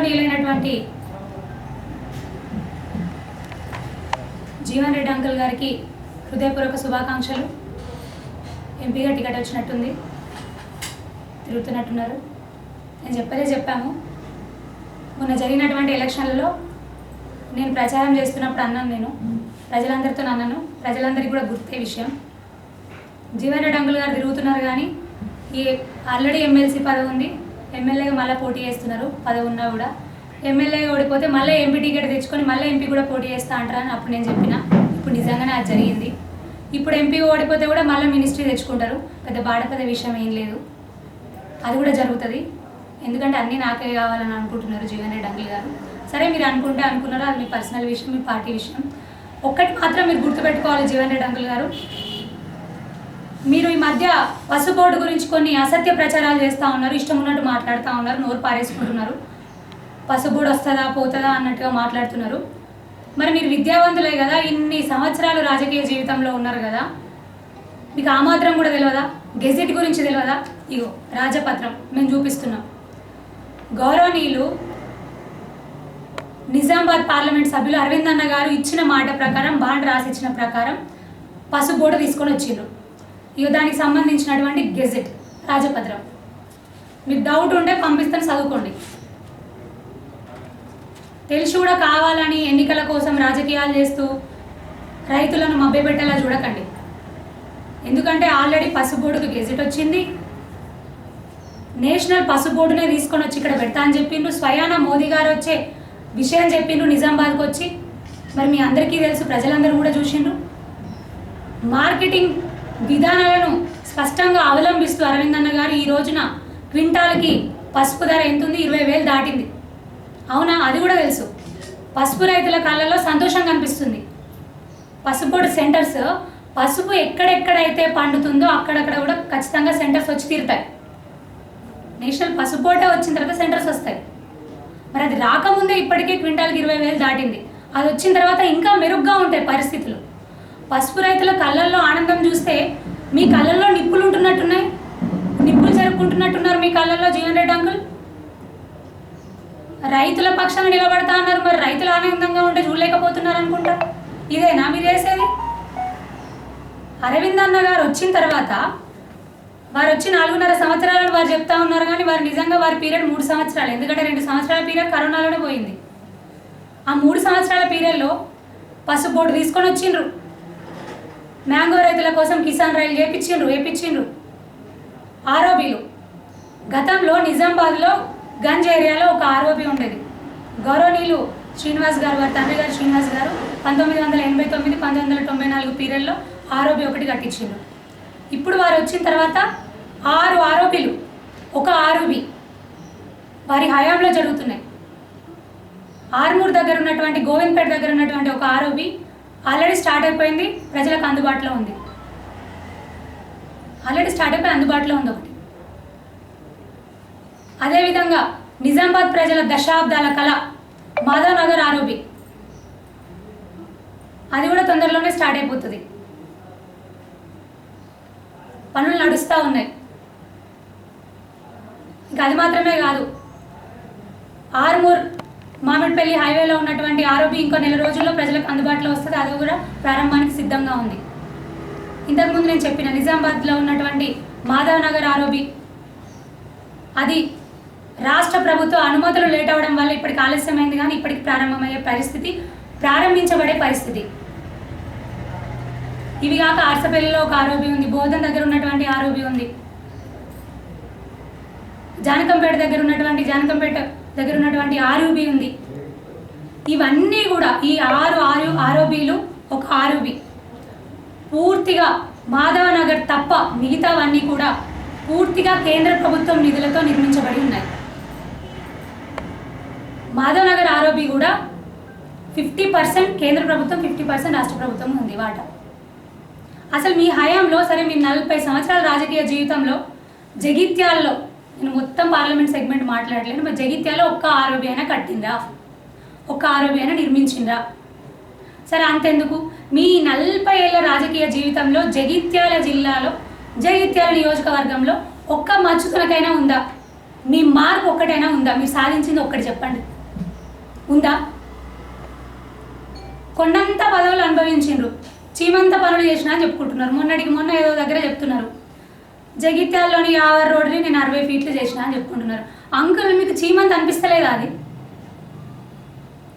గౌరవనీయులైనటువంటి Jeevan Reddy uncle గారికి హృదయపూర్వక శుభాకాంక్షలు. ఎంపీగా టికెట్ వచ్చినట్టుంది. తిరుగుతున్నట్టున్నారు. నేను చెప్పలే చెప్పాము. మొన్న జరిగినటువంటి ఎలక్షన్లలో నేను ప్రచారం చేస్తున్నప్పుడు అన్నాను నేను. ప్రజలందరితో అన్నాను. ప్రజలందరికీ కూడా గుర్తే విషయం. జీవన్ రెడ్డి అంకుల్ గారు తిరుగుతున్నారు కానీ ఈ ఆల్రెడీ ఎమ్మెల్సీ పదవి ఉంది. ఎమ్మెల్యేగా మళ్ళీ పోటీ చేస్తున్నారు. పదవి ఉన్నా కూడా. ఎమ్మెల్యే ఓడిపోతే మళ్ళీ ఎంపీ టికెట్ తెచ్చుకొని మళ్ళీ ఎంపీ కూడా పోటీ చేస్తా అంటారని అప్పుడు నేను చెప్పిన. ఇప్పుడు నిజంగానే అది జరిగింది. ఇప్పుడు ఎంపీ ఓడిపోతే కూడా మళ్ళీ మినిస్ట్రీ తెచ్చుకుంటారు. పెద్ద బాధపడే విషయం ఏం లేదు. అది కూడా జరుగుతుంది. ఎందుకంటే అన్నీ నాకే కావాలని అనుకుంటున్నారు జీవన్ రెడ్డి అంకుల్ గారు. సరే మీరు అనుకుంటే అనుకున్నారు? అది మీ పర్సనల్ విషయం మీ పార్టీ విషయం. ఒక్కటి మాత్రం మీరు గుర్తుపెట్టుకోవాలి జీవన్ రెడ్డి అంకుల్ గారు. మీరు ఈ మధ్య బస్సు బోర్డు గురించి కొన్ని అసత్య ప్రచారాలు చేస్తూ ఉన్నారు ఇష్టం ఉన్నట్టు మాట్లాడుతూ ఉన్నారు నోరు పారేసుకుంటున్నారు. బస్సు బోర్డు వస్తుందా పోతుందా అన్నట్టుగా మాట్లాడుతున్నారు. మరి మీరు విద్యావంతులే కదా ఇన్ని సంవత్సరాలు రాజకీయ జీవితంలో ఉన్నారు కదా. మీకు ఆ మాత్రం కూడా తెలియదా గెజెట్ గురించి తెలియదా ఇగో రాజపత్రం మేము చూపిస్తున్నాం. గౌరవనీయులు నిజామాబాద్ పార్లమెంట్ సభ్యులు అరవింద్ అన్న గారు ఇచ్చిన మాట ప్రకారం బాండ్ రాసిచ్చిన ప్రకారం పసుపు బోర్డు తీసుకొని వచ్చిండ్రు. యుద్ధానికి సంబంధించినటువంటి గెజెట్ రాజపత్రం. మీకు డౌట్ ఉంటే పంపిస్తాను చదువుకోండి. తెలిసి కూడా కావాలని ఎన్నికల కోసం రాజకీయాలు చేస్తూ రైతులను మభ్యపెట్టేలా చూడకండి. ఎందుకంటే ఆల్రెడీ పసుబోర్డుకు గెజెట్ వచ్చింది. నేషనల్ పసుబోర్డునే తీసుకొని వచ్చి ఇక్కడ పెడతా అని చెప్పిండ్రు. స్వయాన మోదీ గారు వచ్చే విషయం చెప్పిండ్రు నిజామాబాద్కి వచ్చి. మరి మీ అందరికీ తెలుసు ప్రజలందరూ కూడా చూసిండ్రు. మార్కెటింగ్ విధానాలను స్పష్టంగా అవలంబిస్తూ అరవింద్ అన్న గారు ఈ రోజున క్వింటాల్కి పసుపు ధర ఎంత ఉంది ఇరవై వేలు దాటింది. అవునా? అది కూడా తెలుసు. పసుపు రైతుల కళ్ళలో సంతోషం కనిపిస్తుంది. పసుపు సెంటర్స్ పసుపు ఎక్కడెక్కడైతే పండుతుందో అక్కడక్కడ కూడా ఖచ్చితంగా సెంటర్స్ వచ్చి తీరుతాయి. నేషనల్ పసుపు బోర్డే వచ్చిన తర్వాత సెంటర్స్ వస్తాయి. మరి అది రాకముందే ఇప్పటికే క్వింటాల్కి ఇరవై వేలు దాటింది. అది వచ్చిన తర్వాత ఇంకా మెరుగ్గా ఉంటాయి పరిస్థితులు. పసుపు రైతుల కళ్ళల్లో మీ కళ్ళల్లో నిప్పులు ఉంటున్నట్టున్నాయి? నిప్పులు జరుపుకుంటున్నట్టున్నారు మీ కళ్ళల్లో జీవన్ రెడ్డి అంకుల్? రైతుల పక్షాన నిలబడతా అన్నారు మరి రైతులు ఆనందంగా ఉంటే చూడలేకపోతున్నారు అనుకుంటా. ఇదేనా మీరు వేసేది అరవింద్ అన్న గారు వచ్చిన తర్వాత వారు వచ్చి నాలుగున్నర సంవత్సరాలను వారు చెప్తా ఉన్నారు కానీ వారు నిజంగా వారి పీరియడ్ మూడు సంవత్సరాలు. ఎందుకంటే రెండు సంవత్సరాల పీరియడ్ కరోనాలోనే పోయింది. ఆ మూడు సంవత్సరాల పీరియడ్లో పసుపు బోర్డు తీసుకొని వచ్చిండ్రు. మ్యాంగో రైతుల కోసం కిసాన్ రైలు చేపించిండ్రు వేపించిండ్రు. ఆరోపీలు గతంలో నిజామాబాద్లో గంజ్ ఏరియాలో ఒక ఆర్ఓబి ఉండేది. గౌరవనీయులు శ్రీనివాస్ గారు వారి తండ్రి గారు శ్రీనివాస్ గారు పంతొమ్మిది వందల ఎనభై తొమ్మిది పంతొమ్మిది వందల తొంభై నాలుగు పీరియడ్లో ఆరోబి ఒకటి కట్టించిండ్రు. ఇప్పుడు వారు వచ్చిన తర్వాత ఆరు ఆరోపీలు ఒక ఆరోబి వారి హయాంలో జరుగుతున్నాయి. ఆర్మూర్ దగ్గర ఉన్నటువంటి గోవింద్పేట దగ్గర ఉన్నటువంటి ఒక ఆరోబి ఆల్రెడీ స్టార్ట్ అయిపోయింది ప్రజలకు అందుబాటులో ఉంది. ఆల్రెడీ స్టార్ట్ అయిపోయి అందుబాటులో ఉంది ఒకటి. అదేవిధంగా నిజామాబాద్ ప్రజల దశాబ్దాల కళ మాధవ్ నగర్ ఆరోబి అది కూడా తొందరలోనే స్టార్ట్ అయిపోతుంది. పనులు నడుస్తూ ఉన్నాయి. ఇంకా అది మాత్రమే కాదు ఆర్మూర్ మామిడిపల్లి హైవేలో ఉన్నటువంటి ఆరోబి ఇంకో నెల రోజుల్లో ప్రజలకు అందుబాటులో వస్తుంది. అది కూడా ప్రారంభానికి సిద్ధంగా ఉంది. ఇంతకుముందు నేను చెప్పిన నిజామాబాద్లో ఉన్నటువంటి మాధవ్ నగర్ ఆరోబి అది రాష్ట్ర ప్రభుత్వ అనుమతులు లేట్ అవ్వడం వల్ల ఇప్పటికి ఆలస్యమైంది కానీ ఇప్పటికి ప్రారంభమయ్యే పరిస్థితి ప్రారంభించబడే పరిస్థితి. ఇవి కాక అరసపల్లిలో ఒక ఆరోబి ఉంది బోధన్ దగ్గర ఉన్నటువంటి ఆరోబి ఉంది. జానకంపేట దగ్గర ఉన్నటువంటి జానకంపేట దగ్గర ఉన్నటువంటి ఆర్యూబి ఉంది. ఇవన్నీ కూడా ఈ ఆరు ఆరు ఆరోబీలు ఒక ఆరుబి పూర్తిగా మాధవనగర్ తప్ప మిగతావన్నీ కూడా పూర్తిగా కేంద్ర ప్రభుత్వం నిధులతో నిర్మించబడి ఉన్నాయి. మాధవనగర్ ఆరోబి కూడా ఫిఫ్టీ పర్సెంట్ కేంద్ర ప్రభుత్వం ఫిఫ్టీ పర్సెంట్ రాష్ట్ర ప్రభుత్వం ఉంది వాటా. అసలు మీ హయాంలో సరే మీ నలభై సంవత్సరాల రాజకీయ జీవితంలో జగిత్యాల్లో నేను మొత్తం పార్లమెంట్ సెగ్మెంట్ మాట్లాడలేను మరి జగిత్యాల ఒక్క ఆరోగ్య అయినా కట్టిందా? ఒక్క ఆరోగ్య అయినా నిర్మించిందా? సరే అంతెందుకు. మీ నలభై ఏళ్ళ రాజకీయ జీవితంలో జగిత్యాల జిల్లాలో జగిత్యాల నియోజకవర్గంలో ఒక్క మచ్చుతునకైనా ఉందా? మీ మార్క్ ఒక్కటైనా ఉందా? మీరు సాధించింది ఒక్కటి చెప్పండి. ఉందా? కొండంత పదవులు అనుభవించిండ్రు. చీమంత పనులు చేసినా అని చెప్పుకుంటున్నారు. మొన్నటికి మొన్న ఏదో దగ్గర చెప్తున్నారు. జగిత్యాల్లోని యావర్ రోడ్ని నేను అరవై ఫీట్లు చేసిన అని చెప్పుకుంటున్నారు. అంకుల్ మీకు చీమంత అనిపిస్తలేదా అది?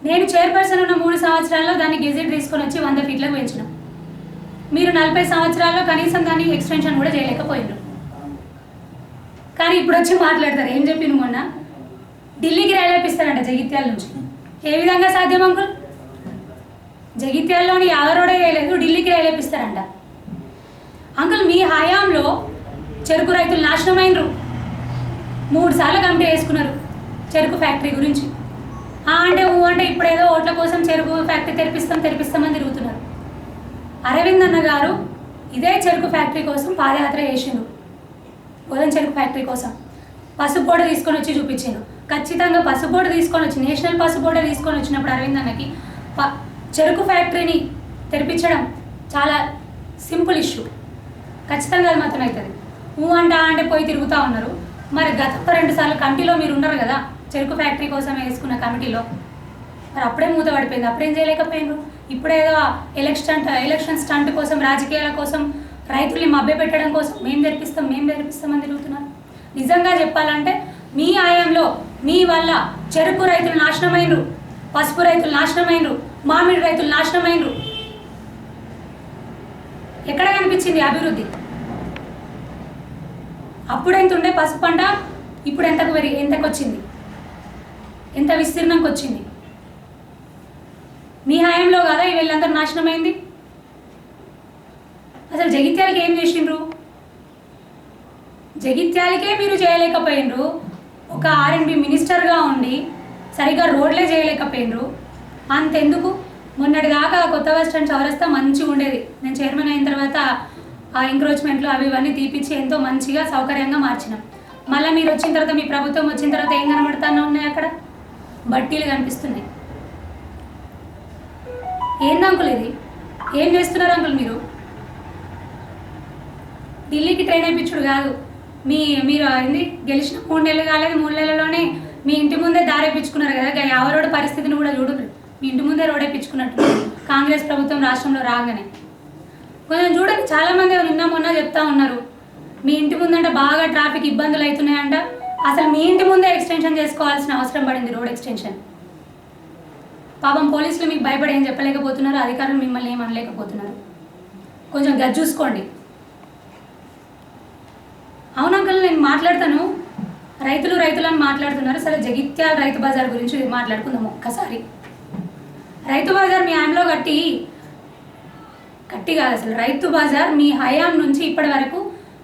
నేను చైర్పర్సన్ ఉన్న మూడు సంవత్సరాల్లో దాన్ని గెజెట్ తీసుకొని వచ్చి వంద ఫీట్లకు పెంచినాం. మీరు నలభై సంవత్సరాల్లో కనీసం దాన్ని ఎక్స్టెన్షన్ కూడా చేయలేకపోయినారు. కానీ ఇప్పుడు వచ్చి మాట్లాడతారు. ఏం చెప్పింది మొన్న? ఢిల్లీకి రైలేపిస్తారంట జగిత్యాల నుంచి. ఏ విధంగా సాధ్యం అంకుల్? జగిత్యాల్లోని యావరోడే వేయలేదు ఢిల్లీకి రైలేపిస్తారంట అంకుల్ మీ హయాంలో చెరుకు రైతులు నాశనమైనరు మూడు సార్లు కమిటీ వేసుకున్నారు చెరుకు ఫ్యాక్టరీ గురించి. ఆ అంటే ఊ అంటే ఇప్పుడేదో ఓట్ల కోసం చెరుకు ఫ్యాక్టరీ తెరిపిస్తాం తెరిపిస్తామని తిరుగుతున్నారు. అరవింద్ అన్న గారు ఇదే చెరుకు ఫ్యాక్టరీ కోసం పాదయాత్ర చేసిండు. గోధుమ చెరుకు ఫ్యాక్టరీ కోసం. పసుపు బోర్డు తీసుకొని వచ్చి చూపించాను ఖచ్చితంగా పసుపు బోర్డు తీసుకొని వచ్చి నేషనల్ పసుపు బోర్డు తీసుకొని వచ్చినప్పుడు అరవింద్ అన్నకి ప చెరుకు ఫ్యాక్టరీని తెరిపించడం చాలా సింపుల్ ఇష్యూ. ఖచ్చితంగా అది మాత్రం అవుతుంది ఊ అంట అంటే పోయి తిరుగుతూ ఉన్నారు. మరి గత రెండు సార్లు కమిటీలో మీరు ఉన్నారు కదా చెరుకు ఫ్యాక్టరీ కోసం వేసుకున్న కమిటీలో. మరి అప్పుడే మూత పడిపోయింది అప్పుడేం చేయలేకపోయినారు ఇప్పుడేదో ఎలక్షన్ ఎలక్షన్ స్టంట్ కోసం రాజకీయాల కోసం రైతుల్ని మభ్యపెట్టడం కోసం మేము తెరిపిస్తాం మేము తెరిపిస్తామని తిరుగుతున్నారు. నిజంగా చెప్పాలంటే మీ ఆయంలో మీ వల్ల చెరుకు రైతులు నాశనమైనరు పసుపు రైతులు నాశనమైనరు మామిడి రైతులు నాశనమైనరు ఎక్కడ కనిపించింది అభివృద్ధి? అప్పుడు ఎంత ఉండే పసుపు పంట ఇప్పుడు ఎంతకు పెరిగి ఎంతకు వచ్చింది ఎంత విస్తీర్ణంకి వచ్చింది మీ హయాంలో కదా ఈ వీళ్ళందరూ నాశనమైంది? అసలు జగిత్యాలకి ఏం చేసిండ్రు? జగిత్యాలకే మీరు చేయలేకపోయినరు ఒక ఆర్ఎండ్బి మినిస్టర్గా ఉండి సరిగా రోడ్లే చేయలేకపోయినరు అంతెందుకు? మొన్నటి దాకా కొత్త బస్ స్టాండ్ చౌరస్తా మంచిగా ఉండేది నేను చైర్మన్ అయిన తర్వాత ఆ ఎంక్రోచ్మెంట్లు అవి ఇవన్నీ తీపిచ్చి ఎంతో మంచిగా సౌకర్యంగా మార్చినాం. మళ్ళీ మీరు వచ్చిన తర్వాత మీ ప్రభుత్వం వచ్చిన తర్వాత ఏం కనబడతానే ఉన్నాయి అక్కడ? బట్టీలు కనిపిస్తున్నాయి. ఏంది అంకుల్ ఇది? ఏం చేస్తున్నారు అంకుల్ మీరు? ఢిల్లీకి ట్రైన్ వేయించుడు కాదు. మీ మీరు ఏంది? గెలిచిన మూడు నెలలు కాలేదు మూడు నెలల్లోనే మీ ఇంటి ముందే దారి వేయించుకున్నారు కదా గా యావ రోడ్డు పరిస్థితిని కూడా చూడరు. మీ ఇంటి ముందే రోడ్ వేయించుకున్నట్టు. కాంగ్రెస్ ప్రభుత్వం రాష్ట్రంలో రాగానే. కొంచెం చూడండి చాలా మంది నిన్న మొన్న చెప్తా ఉన్నారు. మీ ఇంటి ముందంట బాగా ట్రాఫిక్ ఇబ్బందులు అవుతున్నాయంట. అసలు మీ ఇంటి ముందే ఎక్స్టెన్షన్ చేసుకోవాల్సిన అవసరం పడింది రోడ్ ఎక్స్టెన్షన్. పాపం పోలీసులు మీకు భయపడి ఏం చెప్పలేకపోతున్నారు అధికారులు మిమ్మల్ని ఏం అనలేకపోతున్నారు. కొంచెం గది చూసుకోండి. అవును అంకల్ నేను మాట్లాడతాను. రైతులు రైతులు అని మాట్లాడుతున్నారు. సరే జగిత్యాల రైతు బజార్ గురించి మాట్లాడుకుందాం ఒక్కసారి. రైతు బజార్ మీ ఆయనలో కట్టి గట్టిగా అసలు రైతు బజార్ మీ హయాం నుంచి ఇప్పటి వరకు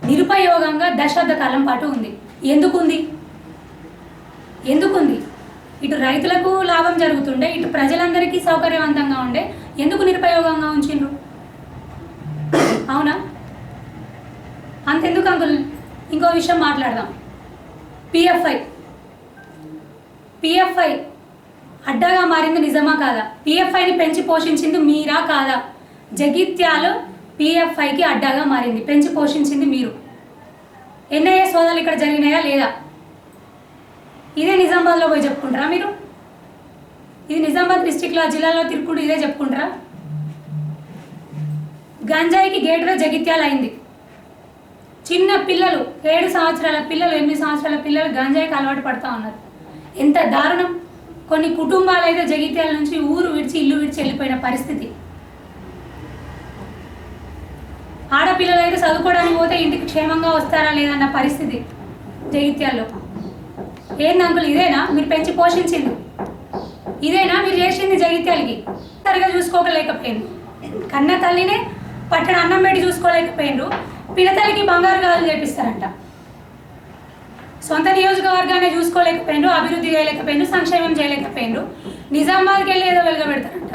నిరుపయోగంగా దశాబ్ద కాలం పాటు ఉంది. ఎందుకుంది? ఎందుకుంది? ఇటు రైతులకు లాభం జరుగుతుండే ఇటు ప్రజలందరికీ సౌకర్యవంతంగా ఉండే ఎందుకు నిరుపయోగంగా ఉంచిండ్రు? అవునా? అంతెందుకు అంకుల్? ఇంకో విషయం మాట్లాడదాం. పిఎఫ్ఐ. పిఎఫ్ఐ అడ్డాగా మారింది నిజమా కాదా? పిఎఫ్ఐని పెంచి పోషించింది మీరా కాదా? జగిత్యాలు పిఎఫ్ఐకి అడ్డాగా మారింది. పెంచి పోషించింది మీరు. ఎన్ఐఏ సోదాలు ఇక్కడ జరిగినాయా లేదా? ఇదే నిజామాబాద్లో పోయి చెప్పుకుంటారా మీరు? ఇది నిజామాబాద్ డిస్టిక్లో జిల్లాలో తిరుక్కుంటూ ఇదే చెప్పుకుంటారా? గంజాయికి గేట్వే జగిత్యాలు అయింది. చిన్న పిల్లలు ఏడు సంవత్సరాల పిల్లలు ఎనిమిది సంవత్సరాల పిల్లలు గంజాయికి అలవాటు పడతా ఉన్నారు. ఎంత దారుణం! కొన్ని కుటుంబాలు అయితే జగిత్యాల నుంచి ఊరు విడిచి ఇల్లు విడిచి వెళ్ళిపోయిన పరిస్థితి. ఆడపిల్లలు అయితే చదువుకోవడానికి పోతే ఇంటికి క్షేమంగా వస్తారా లేదన్న పరిస్థితి జగిత్యాల్లో. ఏంది అంకుల్ ఇదేనా? మీరు పెంచి పోషించింది. ఇదేనా? మీరు చేసింది జగిత్యాలకి. సరిగా చూసుకోకలేకపోయింది. కన్న తల్లినే పట్టణ అన్నం పెట్టి చూసుకోలేకపోయిండ్రు. పిల్లతల్లికి బంగారు గాజులు చేపిస్తారంట సొంత నియోజకవర్గాన్ని చూసుకోలేకపోయిండ్రు అభివృద్ధి చేయలేకపోయిండ్రు సంక్షేమం చేయలేకపోయిండ్రు. నిజామాబాద్కి వెళ్ళి ఏదో వెలుగబెడతారంట.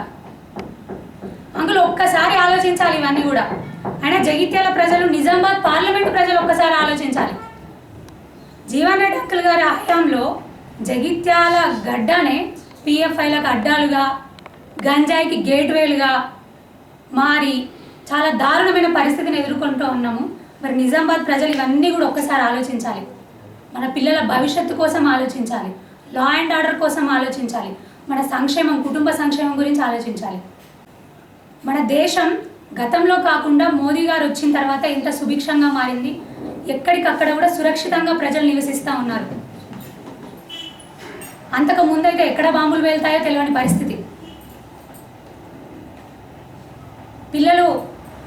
అంకుల్ ఒక్కసారి ఆలోచించాలి ఇవన్నీ కూడా. అయినా జగిత్యాల ప్రజలు నిజామాబాద్ పార్లమెంట్ ప్రజలు ఒక్కసారి ఆలోచించాలి. జీవన్ రెడ్డి అంకుల్ గారి హయాంలో జగిత్యాల గడ్డనే పిఎఫ్ఐలకు అడ్డాలుగా గంజాయికి గేట్వేలుగా మారి చాలా దారుణమైన పరిస్థితిని ఎదుర్కొంటూ ఉన్నాము. మరి నిజామాబాద్ ప్రజలు ఇవన్నీ కూడా ఒక్కసారి ఆలోచించాలి. మన పిల్లల భవిష్యత్తు కోసం ఆలోచించాలి. లా అండ్ ఆర్డర్ కోసం ఆలోచించాలి. మన సంక్షేమం కుటుంబ సంక్షేమం గురించి ఆలోచించాలి. మన దేశం గతంలో కాకుండా మోదీ గారు వచ్చిన తర్వాత ఇంత సుభిక్షంగా మారింది. ఎక్కడికక్కడ కూడా సురక్షితంగా ప్రజలు నివసిస్తూ ఉన్నారు. అంతకు ముందైతే ఎక్కడ బాంబులు వెళ్తాయో తెలియని పరిస్థితి. పిల్లలు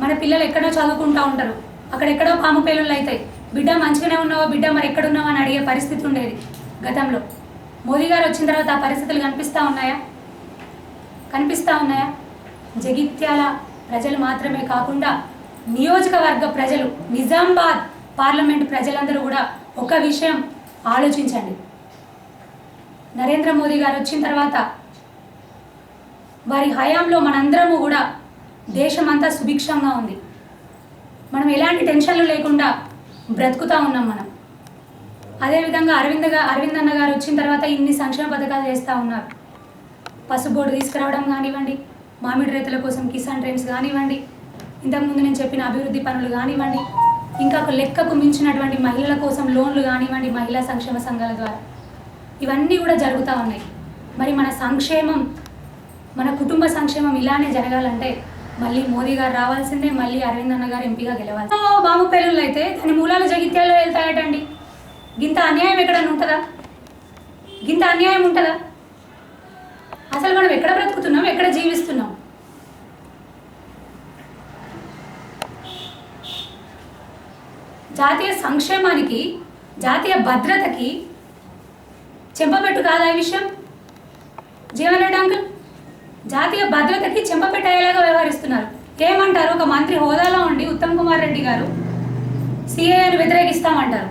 మన పిల్లలు ఎక్కడో చదువుకుంటూ ఉంటారు. అక్కడెక్కడో పాము పేలుళ్ళు అవుతాయి బిడ్డ మంచిగానే ఉన్నావా బిడ్డ మరి ఎక్కడున్నావా అని అడిగే పరిస్థితి ఉండేది గతంలో. మోదీ గారు వచ్చిన తర్వాత ఆ పరిస్థితులు కనిపిస్తూ ఉన్నాయా? కనిపిస్తూ ఉన్నాయా? జగిత్యాల ప్రజలు మాత్రమే కాకుండా నియోజకవర్గ ప్రజలు నిజామాబాద్ పార్లమెంట్ ప్రజలందరూ కూడా ఒక విషయం ఆలోచించండి. నరేంద్ర మోదీ గారు వచ్చిన తర్వాత వారి హయాంలో మనందరము కూడా దేశమంతా సుభిక్షంగా ఉంది. మనం ఎలాంటి టెన్షన్లు లేకుండా బ్రతుకుతూ ఉన్నాం మనం. అదేవిధంగా అరవింద్గా అరవింద్ అన్న గారు వచ్చిన తర్వాత ఇన్ని సంక్షేమ పథకాలు చేస్తూ ఉన్నారు. పసుపు బోర్డు తీసుకురావడం కానివ్వండి మామిడి రైతుల కోసం కిసాన్ ట్రైన్స్ కానివ్వండి ఇంతకుముందు నేను చెప్పిన అభివృద్ధి పనులు కానివ్వండి ఇంకా ఒక లెక్కకు మించినటువంటి మహిళల కోసం లోన్లు కానివ్వండి మహిళా సంక్షేమ సంఘాల ద్వారా. ఇవన్నీ కూడా జరుగుతూ ఉన్నాయి. మరి మన సంక్షేమం మన కుటుంబ సంక్షేమం ఇలానే జరగాలంటే మళ్ళీ మోదీ గారు రావాల్సిందే మళ్ళీ అరవింద్ అన్న గారు ఎంపీగా గెలవాలి. ఓ, బాబు పెళ్ళిళ్ళు అయితే దాని మూలాలు జగిత్యాల్లో వెళ్తాయటండి. గింత అన్యాయం ఎక్కడన్నా ఉంటుందా? గింత అన్యాయం ఉంటుందా? అసలు మనం ఎక్కడ బ్రతుకుతున్నాం? ఎక్కడ జీవిస్తున్నాం? జాతీయ సంక్షేమానికి జాతీయ భద్రతకి చెంపపెట్టు కాదా ఈ విషయం? జీవన్ రెడ్డి అంకుల్ జాతీయ భద్రతకి చెంపపెట్టయ్యేలాగా వ్యవహరిస్తున్నారు. ఏమంటారు? ఒక మంత్రి హోదాలో ఉండి ఉత్తమ్ కుమార్ రెడ్డి గారు సిఏని వ్యతిరేకిస్తామంటారు.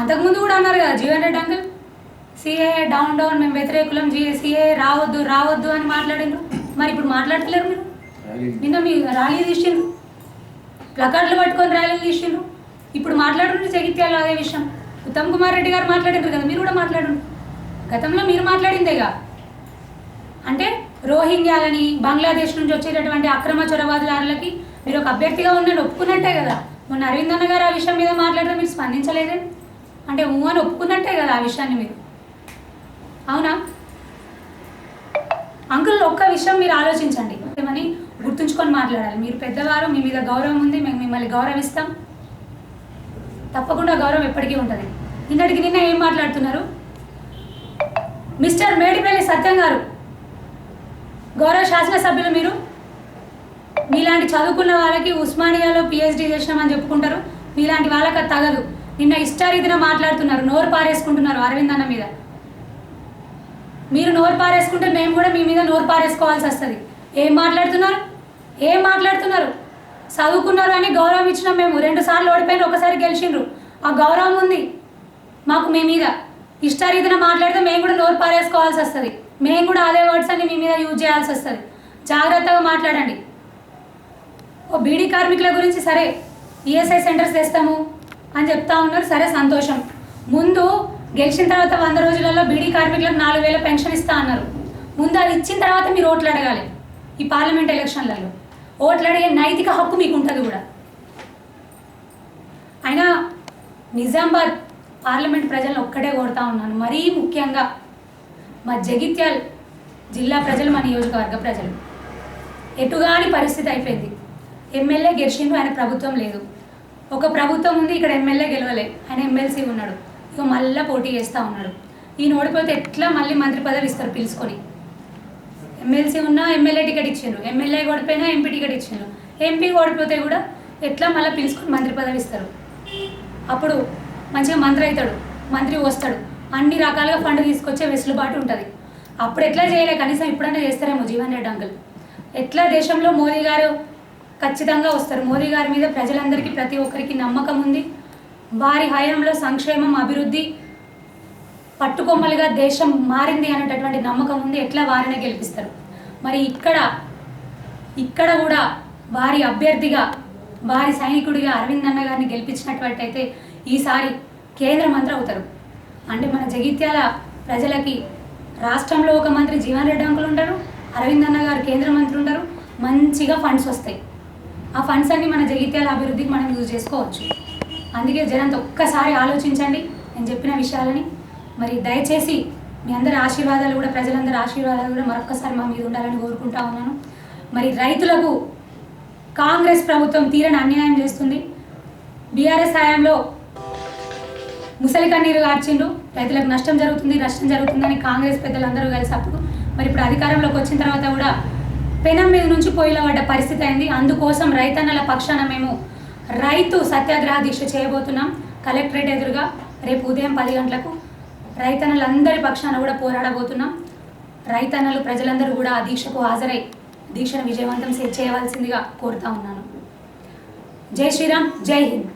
అంతకుముందు కూడా అన్నారు కదా Jeevan Reddy uncle. CA down down మేము వ్యతిరేకులం జీ సిఏ రావద్దు రావద్దు అని మాట్లాడిండ్రు. మరి ఇప్పుడు మాట్లాడతలేరు మీరు? నిన్న మీ ర్యాలీ తీసిండ్రు. ప్లకార్డులు పట్టుకొని ర్యాలీలు తీసిండ్రు. ఇప్పుడు మాట్లాడుండ్రు జగిత్యాల అదే విషయం. ఉత్తమ్ కుమార్ రెడ్డి గారు మాట్లాడిండ్రు కదా మీరు కూడా మాట్లాడండి గతంలో మీరు మాట్లాడిందేగా అంటే రోహింగ్యాలని బంగ్లాదేశ్ నుంచి వచ్చేటటువంటి అక్రమ చొరబాదుదారులకి మీరు ఒక అభ్యర్థిగా ఉన్నట్టు ఒప్పుకున్నట్టే కదా. మొన్న అరవింద్ అన్న గారు ఆ విషయం మీద మాట్లాడితే మీరు స్పందించలేదే? అంటే ఊ అని ఒప్పుకున్నట్టే కదా ఆ విషయాన్ని మీరు. అవునా? అంకుల్ ఒక్క విషయం మీరు ఆలోచించండి. ఏమని? గుర్తుంచుకొని మాట్లాడాలి. మీరు పెద్దవారు మీ మీద గౌరవం ఉంది మేము మిమ్మల్ని గౌరవిస్తాం. తప్పకుండా గౌరవం ఎప్పటికీ ఉంటుంది. నిన్నటికి నిన్న ఏం మాట్లాడుతున్నారు? మిస్టర్ మేడిపల్లి సత్యం గారు. గౌరవ శాసనసభ్యులు మీరు. మీలాంటి చదువుకున్న వాళ్ళకి ఉస్మానియాలో పిహెచ్డి చేసినామని చెప్పుకుంటారు. మీలాంటి వాళ్ళకి తగదు. నిన్న ఇష్టారీతిన మాట్లాడుతున్నారు. నోరు పారేసుకుంటున్నారు అరవింద్ అన్న మీద. మీరు నోరు పారేసుకుంటే మేము కూడా మీ మీద నోరు పారేసుకోవాల్సి వస్తుంది. ఏం మాట్లాడుతున్నారు? ఏం మాట్లాడుతున్నారు? చదువుకున్నారు అని గౌరవం ఇచ్చినాం మేము. రెండు సార్లు ఓడిపోయిన ఒకసారి గెలిచిండ్రు. ఆ గౌరవం ఉంది మాకు మీ మీద. ఇష్టారీతిన మాట్లాడితే మేము కూడా నోరు పారేసుకోవాల్సి వస్తుంది. మేము కూడా అదే వర్డ్స్ అన్ని మీ మీద యూజ్ చేయాల్సి వస్తుంది. జాగ్రత్తగా మాట్లాడండి. ఓ బీడీ కార్మికుల గురించి సరే ఈఎస్ఐ సెంటర్స్ తెస్తాము అని చెప్తా ఉన్నారు. సరే సంతోషం. ముందు గెలిచిన తర్వాత వంద రోజులలో బీడీ కార్మికులకు నాలుగు వేల పెన్షన్ ఇస్తా అన్నారు. ముందు అది ఇచ్చిన తర్వాత మీరు ఓట్లు అడగాలి. ఈ పార్లమెంట్ ఎలక్షన్లలో ఓట్లు అడిగే నైతిక హక్కు మీకు ఉంటుంది కూడా. అయినా నిజామాబాద్ పార్లమెంట్ ప్రజలను ఒక్కటే కోరుతా ఉన్నాను. మరీ ముఖ్యంగా మా జగిత్యాల్ జిల్లా ప్రజలు మా నియోజకవర్గ ప్రజలు. ఎటుగాని పరిస్థితి అయిపోయింది. ఎమ్మెల్యే గెలిచిండు ఆయన ప్రభుత్వం లేదు. ఒక ప్రభుత్వం ఉంది ఇక్కడ ఎమ్మెల్యే గెలవలే. ఆయన ఎమ్మెల్సీ ఉన్నాడు. ఇక మళ్ళీ పోటీ చేస్తూ ఉన్నాడు. ఈయన ఓడిపోతే ఎట్లా మళ్ళీ మంత్రి పదవి ఇస్తారు పిలుచుకొని? ఎమ్మెల్సీ ఉన్నా ఎమ్మెల్యే టికెట్ ఇచ్చిండ్రు. ఎమ్మెల్యే ఓడిపోయినా ఎంపీ టికెట్ ఇచ్చిండ్రు. ఎంపీ ఓడిపోతే కూడా ఎట్లా మళ్ళీ పిలుచుకొని మంత్రి పదవి ఇస్తారు? అప్పుడు మంచిగా మంత్రి అవుతాడు మంత్రి వస్తాడు. అన్ని రకాలుగా ఫండ్ తీసుకొచ్చే వెసులుబాటు ఉంటుంది. అప్పుడు ఎట్లా చేయలే? కనీసం ఇప్పుడైనా చేస్తారేమో జీవన్ రెడ్డి అంకుల్. ఎట్లా దేశంలో మోదీ గారు ఖచ్చితంగా వస్తారు? మోదీ గారి మీద ప్రజలందరికీ ప్రతి ఒక్కరికి నమ్మకం ఉంది. వారి హయాంలో సంక్షేమం అభివృద్ధి పట్టుకొమ్మలుగా దేశం మారింది అనేటటువంటి నమ్మకం ఉంది. ఎట్లా వారినే గెలిపిస్తారు? మరి ఇక్కడ ఇక్కడ కూడా వారి అభ్యర్థిగా వారి సైనికుడిగా అరవింద్ అన్న గారిని గెలిపించినటువంటి అయితే ఈసారి కేంద్ర మంత్రి అవుతారు. అంటే మన జగిత్యాల ప్రజలకి రాష్ట్రంలో ఒక మంత్రి జీవన్ రెడ్డి అంకులు ఉంటారు అరవింద్ అన్న గారు కేంద్ర మంత్రి ఉంటారు మంచిగా ఫండ్స్ వస్తాయి. ఆ ఫండ్స్ అన్ని మన జగిత్యాల అభివృద్ధికి మనం యూజ్ చేసుకోవచ్చు. అందుకే జనంత ఒక్కసారి ఆలోచించండి. నేను చెప్పిన విషయాలని మరి దయచేసి మీ అందరి ఆశీర్వాదాలు కూడా ప్రజలందరి ఆశీర్వాదాలు కూడా మరొక్కసారి మా మీద ఉండాలని కోరుకుంటా ఉన్నాను. మరి రైతులకు కాంగ్రెస్ ప్రభుత్వం తీరని అన్యాయం చేస్తుంది. బీఆర్ఎస్ హయాంలో ముసలి కన్నీరు కార్చిండు రైతులకు నష్టం జరుగుతుంది నష్టం జరుగుతుందని కాంగ్రెస్ పెద్దలందరూ కలిసి అప్పుడు మరి ఇప్పుడు అధికారంలోకి వచ్చిన తర్వాత కూడా పెనం మీద నుంచి పొయ్యిలో పడ్డ పరిస్థితి అయింది. అందుకోసం రైతన్నల పక్షాన మేము రైతు సత్యాగ్రహ దీక్ష చేయబోతున్నాం. కలెక్టరేట్ ఎదురుగా రేపు ఉదయం పది గంటలకు రైతన్నలందరి పక్షాన కూడా పోరాడబోతున్నాం. రైతన్నలు ప్రజలందరూ కూడా ఆ దీక్షకు హాజరై దీక్షను విజయవంతం చేయవలసిందిగా కోరుతా ఉన్నాను. జై శ్రీరామ్ జై హింద్.